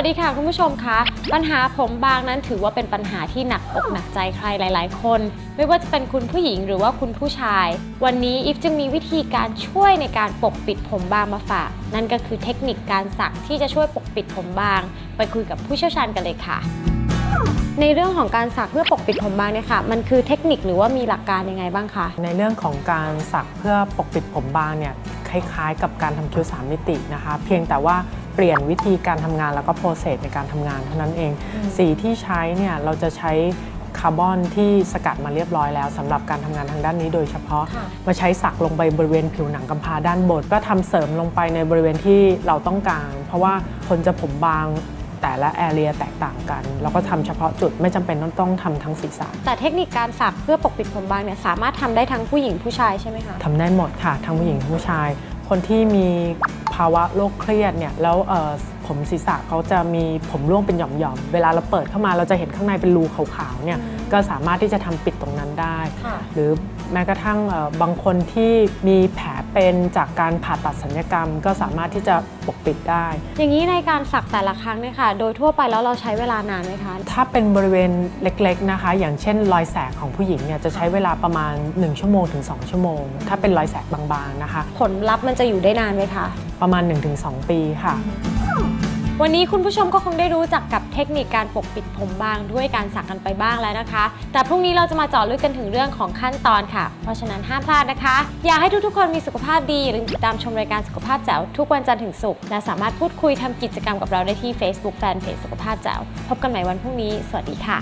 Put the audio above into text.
วัสดีค่ะคุณผู้ชมคะปัญหาผมบางนั้นถือว่าเป็นปัญหาที่หนักอกหนักใจใครหลาย ๆ คน ไม่ว่าจะเป็นคุณผู้หญิงหรือว่าคุณผู้ชาย วันนี้อีฟจึงมีวิธีการช่วยในการปกปิดผมบางมาฝากนั่นก็คือเทคนิคการสักที่จะช่วยปกปิดผมบาง ไปคุยกับผู้เชี่ยวชาญกันเลยค่ะ ในเรื่องของการสักเพื่อปกปิดผมบางเนี่ยค่ะ มันคือเทคนิคหรือว่ามีหลักการยังไงบ้างคะในเรื่องของการสักเพื่อปกปิดผมบางเนี่ยคล้ายๆ กับการทำคิ้วสามมิตินะคะ เพียงแต่ว่า ปลี่ยนวิธีการทำงานแล้วก็โปรเซสในการทำงานเท่านั้นเอง สีที่ใช้เนี่ยเราจะใช้คาร์บอนที่สกัดมาเรียบร้อยแล้วสำหรับการทำงานทางด้านนี้โดยเฉพาะค่ะมาใช้สักลงไปบริเวณผิวหนังกำพร้าด้านบน ก็ทำเสริมลงไปในบริเวณที่เราต้องการ เพราะว่าคนจะผมบางแต่ละแอเรียแตกต่างกัน เราก็ทำเฉพาะจุดไม่จำเป็นต้องต้องทำทั้งศีรษะ แต่เทคนิคการสักเพื่อปกปิดผมบางเนี่ยสามารถทำได้ทั้งผู้หญิงผู้ชายใช่ไหมคะทำได้หมดค่ะทั้งผู้หญิงทั้งผู้ชาย คนที่มีภาวะโรคเครียดเนี่ยแล้วเอ่อผมศีรษะเขาจะมีผมร่วงเป็นหย่อมๆ เวลาเราเปิดเข้ามาเราจะเห็นข้างในเป็นรูขาวๆเนี่ยก็สามารถที่จะทำปิดตรงนั้นได้ค่ะหรือแม้กระทั่งเอ่อบางคนที่มีแผลเป็นจากการผ่าตัดศัลยกรรม ก็สามารถที่จะปกปิดได้ อย่างนี้ในการสักแต่ละครั้งเนี่ยค่ะโดยทั่วไปแล้วเราใช้เวลานานไหมคะถ้าเป็นบริเวณเล็กๆนะคะ อย่างเช่นรอยแสกของผู้หญิงเนี่ยจะใช้เวลาประมาณ 1 ชั่วโมงถึง 2 ชั่วโมง ถ้าเป็นรอยแสกบางๆนะคะ ผลลัพธ์มันจะอยู่ได้นานไหมคะ ประมาณ 1-2 ปีค่ะ วันนี้คุณผู้ชมก็คงได้รู้จักกับเทคนิคการปกปิดผมบางด้วยการสักกันไปบ้างแล้วนะคะ แต่พรุ่งนี้เราจะมาเจาะลึกกันถึงเรื่องของขั้นตอนค่ะ เพราะฉะนั้นห้ามพลาดนะคะ อยากให้ทุกๆ คนมีสุขภาพดีอย่าลืมติดตามชมรายการสุขภาพแจ๋วทุกวันจันทร์ถึงศุกร์และสามารถพูดคุยทำกิจกรรมกับเราได้ที่ Facebook Fanpage สุขภาพแจ๋วพบกันใหม่วันพรุ่งนี้ สวัสดีค่ะ